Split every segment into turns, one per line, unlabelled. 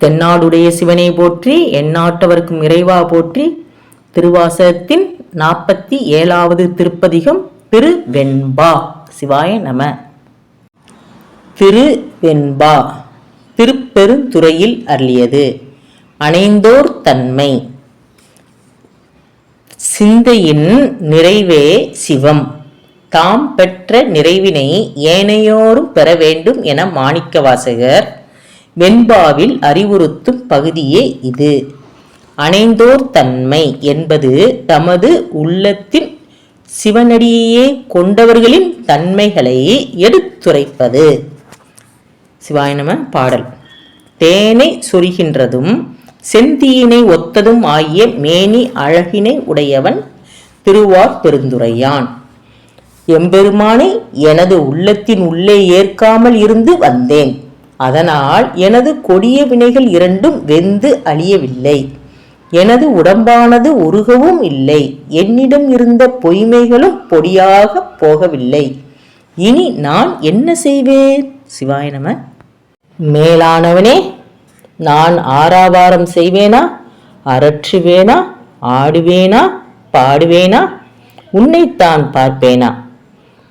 தென்னாடுடைய சிவனை போற்றி எந்நாட்டவர்க்கும் இறைவா போற்றி திருவாசகத்தின் நாற்பத்தி ஏழாவது திருப்பதிகம் திரு வெண்பா சிவாய நம. திரு வெண்பா திருப்பெருந்துறையில் அருளியது. அணைந்தோர் தன்மை. சிந்தையின் நிறைவே சிவம். தாம் பெற்ற நிறைவினை ஏனையோரும் பெற வேண்டும் என மாணிக்க வாசகர் வெண்பாவில் அறிவுறுத்தும் பகுதியே இது. அணைந்தோர் தன்மை என்பது தமது உள்ளத்தின் சிவனடியையே கொண்டவர்களின் தன்மைகளை எடுத்துரைப்பது. சிவாயநம பாடல். தேனை சொரிகின்றதும் செந்தியினை ஒத்ததும் ஆகிய மேனி அழகினை உடையவன் திருவார் பெருந்துரையான். எம்பெருமானை எனது உள்ளத்தின் உள்ளே ஏற்காமல் இருந்து வந்தேன். அதனால் எனது கொடிய வினைகள் இரண்டும் வெந்து அழியவில்லை. எனது உடம்பானது உருகவும் இல்லை. என்னிடம் இருந்த பொய்மைகளும் பொடியாக போகவில்லை. இனி நான் என்ன செய்வேன்? சிவாய நம. மேலானவனே நான் ஆராவாரம் செய்வேனா? அரற்றுவேனா ஆடுவேனா? பாடுவேனா? உன்னைத்தான் பார்ப்பேனா?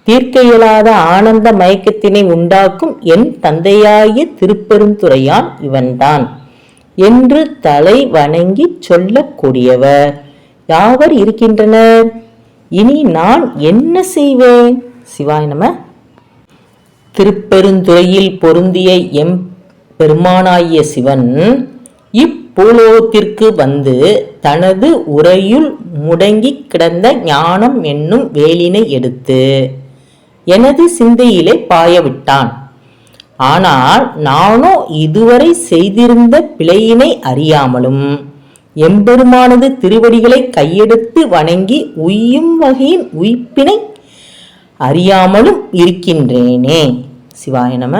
தீர்க்க இயலாத ஆனந்த மயக்கத்தினை உண்டாக்கும் என் தந்தையாகிய திருப்பெருந்துறையான் இவன்தான். என்று தலை வணங்கி சொல்லக்கூடியவர். யாவர் இருக்கின்றனர்? இனி நான் என்ன செய்வேன்? சிவாய் நம. திருப்பெருந்துறையில் பொருந்திய எம் பெருமானாகிய சிவன் இப்பூலோகத்திற்கு வந்து தனது உரையுள் முடங்கி கிடந்த ஞானம் என்னும் வேலினை எடுத்து எனது சிந்தையிலே பாயவிட்டான். ஆனால் நானோ இதுவரை செய்திருந்த பிழையினை அறியாமலும் எம்பெருமானது திருவடிகளை கையெடுத்து வணங்கி உய்யும் வகையின் உயிப்பினை அறியாமலும் இருக்கின்றேனே. சிவாய நம.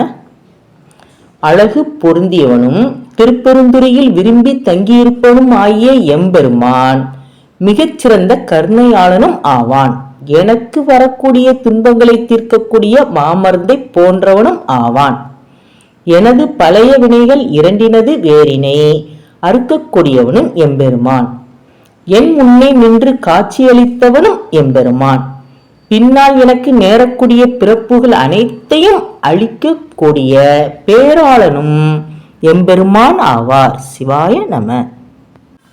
அழகு பொருந்தியவனும் திருப்பெருந்துறையில் விரும்பி தங்கியிருப்பவனும் ஆகிய எம்பெருமான் மிகச்சிறந்த கருணையாளனும் ஆவான். எனக்கு வரக்கூடிய துன்பங்களை தீர்க்கக்கூடிய மாமருந்தை போன்றவனும் ஆவான். எனது பழைய வினைகள் இரண்டினது வேறினை அறுக்கக்கூடியவனும் எம்பெருமான். என் முன்னே நின்று காட்சியளித்தவனும் எம்பெருமான். பின்னால் எனக்கு நேரக்கூடிய பிறப்புகள் அனைத்தையும் அழிக்கக்கூடிய பேராளனும் எம்பெருமான் ஆவார். சிவாய நம.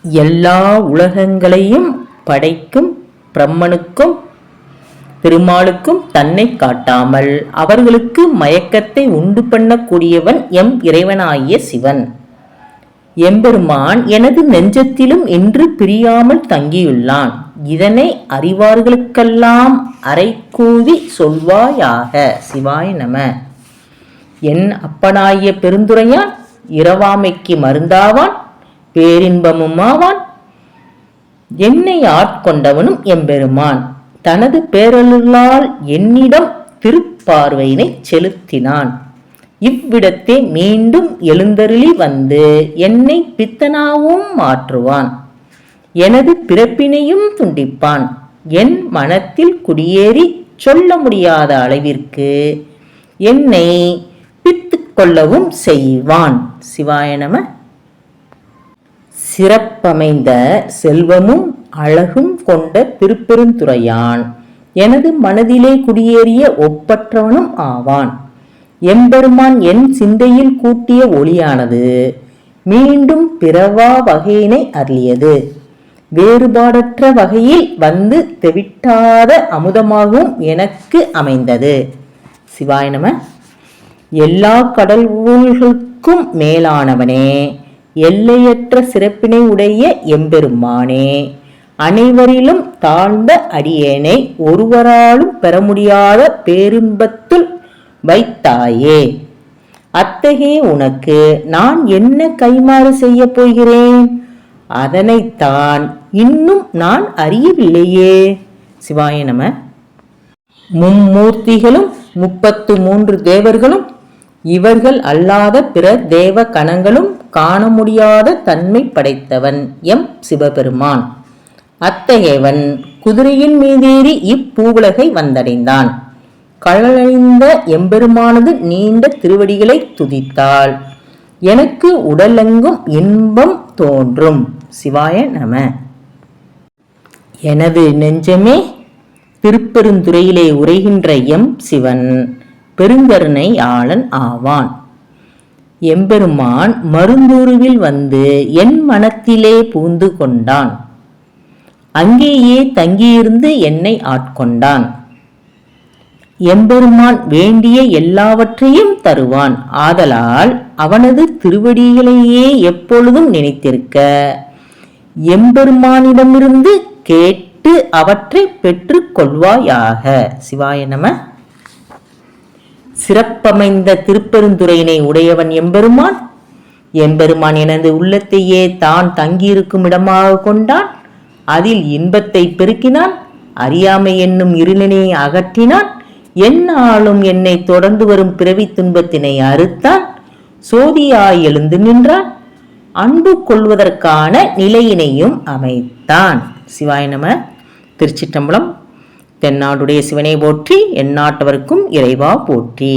எல்லா உலகங்களையும் படைக்கும் பிரம்மனுக்கும் பெருமாளுக்கும் தன்னை காட்டாமல் அவர்களுக்கு மயக்கத்தை உண்டு பண்ணக்கூடியவன் எம் இறைவனாகிய சிவன். எம்பெருமான் எனது நெஞ்சத்திலும் இன்று பிரியாமல் தங்கியுள்ளான். இதனை அறிவார்களுக்கெல்லாம் அரைக்கூவி சொல்வாயாக. சிவாய நம. என் அப்பனாகிய பெருந்துரையான் இரவாமைக்கு மருந்தாவான் பேரின்பமுமாவான் என்னை ஆட்கொண்டவனும் எம்பெருமான். தனது பேரருளால் என்னிடம் திருப்பார்வையினை செலுத்தினான். இவ்விடத்தே மீண்டும் எழுந்தருளி வந்து என்னை பித்தனாவும் மாற்றுவான். எனது பிறப்பினையும் துண்டிப்பான். என் மனத்தில் குடியேறி சொல்ல முடியாத அளவிற்கு என்னை பித்து கொள்ளவும் செய்வான். சிவாயநம சிறப்பமைந்த செல்வமும் அழகும் கொண்ட திருப்பெருந்துறையான். எனது மனதிலே குடியேறிய ஒப்பற்றவனும் ஆவான். எம்பெருமான் என் சிந்தையில் கூட்டிய ஒளியானது மீண்டும் பிறவா வகையினை அருளியது. வேறுபாடற்ற வகையில் வந்து தெவிட்டாத அமுதமாகவும் எனக்கு அமைந்தது. சிவாய நம. எல்லா கடவுள்களுக்கும் மேலானவனே எல்லையற்ற சிறப்பினை உடைய எம்பெருமானே அனைவரிலும் தாழ்ந்த அடியேனை ஒருவராலும் பெற முடியாத பேரின்பத்துள் வைத்தாயே. அத்தகைய உனக்கு நான் என்ன கைமாறு செய்ய போகிறேன்? அதனைத்தான் இன்னும் நான் அறியவில்லையே. சிவாய நம. மும்மூர்த்திகளும் முப்பத்து மூன்று தேவர்களும் இவர்கள் அல்லாத பிற தேவ கணங்களும் காண முடியாத தன்மை படைத்தவன் எம் சிவபெருமான். அத்தகையவன் குதிரையின் மீதேறி இப்பூவுலகை வந்தடைந்தான். கழலைந்த எம்பெருமானது நீண்ட திருவடிகளை துதித்தாள். எனக்கு உடலெங்கும் இன்பம் தோன்றும். சிவாய நம. எனது நெஞ்சமே திருப்பெருந்துறையிலே உரைகின்ற எம் சிவன். பெருங்கருணை ஆளன் ஆவான். எம்பெருமான் மருந்தூருவில் வந்து என் மனத்திலே பூந்து கொண்டான். அங்கேயே தங்கியிருந்து என்னை ஆட்கொண்டான். எம்பெருமான் வேண்டிய எல்லாவற்றையும் தருவான். ஆதலால் அவனது திருவடிகளையே எப்பொழுதும் நினைத்திருக்க. எம்பெருமானிடமிருந்து கேட்டு அவற்றை பெற்றுக்கொள்வாயாக சிவாய நம. சிறப்பமைந்த திருப்பெருந்துறையினை உடையவன் எம்பெருமான். எம்பெருமான் எனது உள்ளத்தையே தான் தங்கியிருக்கும் இடமாக கொண்டான். அதில் இன்பத்தை பெருக்கினான் அறியாமை என்னும் இருளினை அகற்றினான் என்னாலும் என்னை தொடர்ந்து வரும் பிறவி துன்பத்தினை அறுத்தான் சோதியாய் எழுந்து நின்றான் அன்பு கொள்வதற்கான நிலையினையும் அமைத்தான். சிவாய நம திருச்சிட்டம்பலம் தென்னாடுடைய சிவனை போற்றி எந்நாட்டவர்க்கும் இறைவா போற்றி.